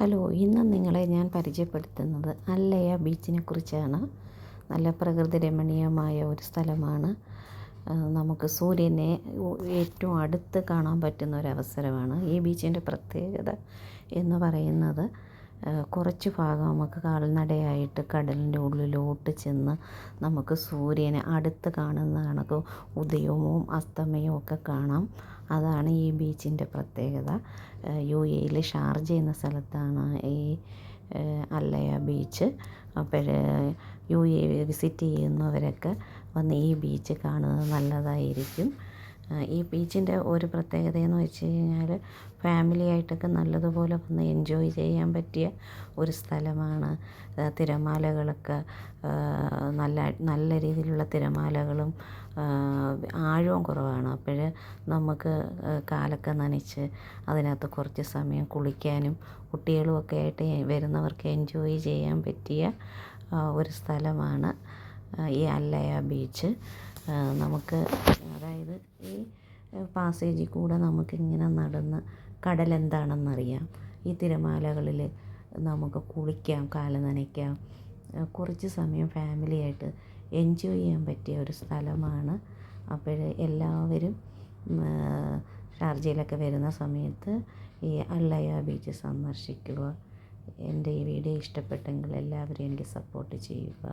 Hello ഇന്ന് നിങ്ങളെ ഞാൻ പരിചയപ്പെടുത്തുന്നത് അല്ലയ ബീച്ചിനെ കുറിച്ചാണ്. നല്ല പ്രകൃതി രമണീയമായ ഒരു സ്ഥലമാണ്. നമുക്ക് സൂര്യനെ ഏറ്റവും അടുത്ത് കാണാൻ പറ്റുന്ന ഒരു അവസരമാണ് ഈ ബീച്ചിന്റെ പ്രത്യേകത എന്ന് പറയുന്നത്. കുറച്ച് ഭാഗം നമുക്ക് കാൽനടയായിട്ട് കടലിന്റെ ഉള്ളിലോട്ട് ചെന്ന് നമുക്ക് സൂര്യനെ അടുത്ത് കാണുന്ന കണക്ക് ഉദയവും അസ്തമയവും ഒക്കെ കാണാം. അതാണ് ഈ ബീച്ചിന്റെ പ്രത്യേകത. യു എയിൽ ഷാർജ എന്ന സ്ഥലത്താണ് ഈ അല്ലയ ബീച്ച്. അപ്പോൾ യു എ വിസിറ്റ് ചെയ്യുന്നവരൊക്കെ വന്ന് ഈ ബീച്ച് കാണുന്നത് നല്ലതായിരിക്കും. ഈ ബീച്ചിന്റെ ഒരു പ്രത്യേകതയെന്ന് വെച്ച് കഴിഞ്ഞാൽ ഫാമിലി ആയിട്ടൊക്കെ നല്ലതുപോലെ വന്ന് എൻജോയ് ചെയ്യാൻ പറ്റിയ ഒരു സ്ഥലമാണ് തിരമാലകളൊക്കെ നല്ല നല്ല രീതിയിലുള്ള തിരമാലകളും ആഴവും കുറവാണ്. അപ്പോൾ നമുക്ക് കാലൊക്കെ നനച്ച് അതിനകത്ത് കുറച്ച് സമയം കുളിക്കാനും കുട്ടികളുമൊക്കെ ആയിട്ട് വരുന്നവർക്ക് എൻജോയ് ചെയ്യാൻ പറ്റിയ ഒരു സ്ഥലമാണ് ഈ അല്ലയ ബീച്ച്. നമുക്ക് ഈ പാസേജിൽ കൂടെ നമുക്കിങ്ങനെ നടന്ന് കടൽ എന്താണെന്നറിയാം ഈ തിരമാലകളിൽ നമുക്ക് കുളിക്കാം കാൽ നനയ്ക്കാം. കുറച്ച് സമയം ഫാമിലിയായിട്ട് എൻജോയ് ചെയ്യാൻ പറ്റിയ ഒരു സ്ഥലമാണ്. അപ്പോൾ എല്ലാവരും ഷാർജയിലൊക്കെ വരുന്ന സമയത്ത് ഈ അല്ലയ ബീച്ച് സന്ദർശിക്കുക. എന്റെ ഈ വീഡിയോ ഇഷ്ടപ്പെട്ടെങ്കിൽ എല്ലാവരും എനിക്ക് സപ്പോർട്ട് ചെയ്യുക.